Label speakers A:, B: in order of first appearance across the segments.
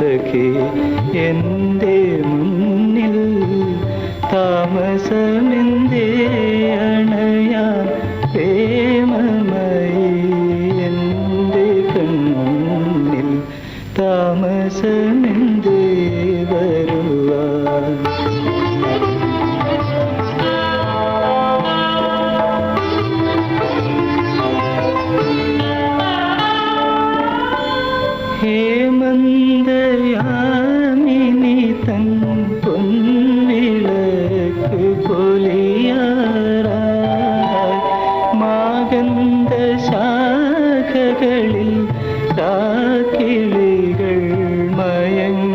A: പ്രാണസഖി എന്റെ മുന്നിൽ താമസമെന്തേ അണയാൻ പ്രേമമായി എന്റെ കണ്ണിൽ താമസമെന്തേ ശാഖകളിൽ കാക്കിളികൾ മയങ്ങാറായി.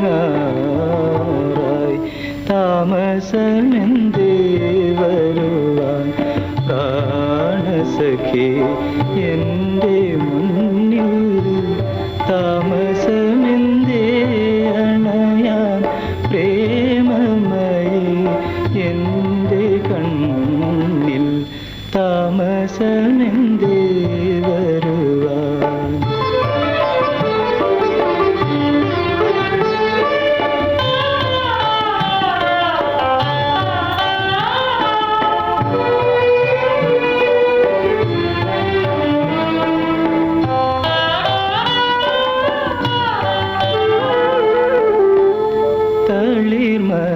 A: താമസമെന്തേ പ്രാണസഖി എന്റെ മുന്നിൽ? താമസമെന്തേ അണയാൻ പ്രേമമായി എന്റെ കണ്ണിൽ? താമസമെന്തേ വരുവാൻ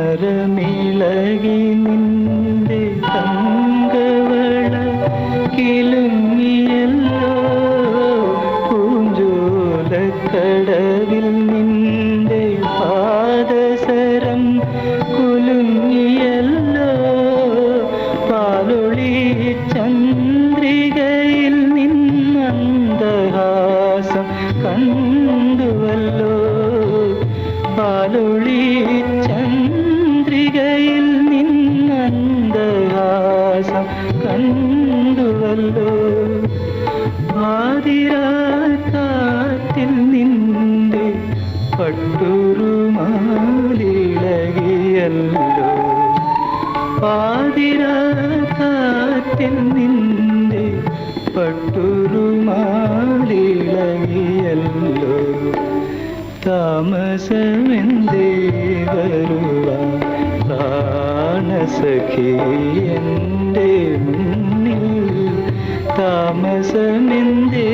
A: തളിർമരമിളകി നിന്റെ തങ്കവള കിലുങ്ങിയല്ലോ പൂഞ്ചോലക്കടവിൽ നിന്റെ പാദസരം കുലുങ്ങിയല്ലോ. പാലൊളി ചന്ദ്രികയിൽ നിന്നന്തഹാസം കണ്ടുവല്ലോ. പാലൊളി കണ്ടുവല്ലോ. ആതിരാത്തിൽ നിന്റെ പട്ടുരുമാലിളകിയല്ലോ. ആതിരാത്തിൽ നിന്റെ പട്ടുരുമാലിളകിയല്ലോ. താമസമെന്തേ വരുവാൻ താമസമെന്തേ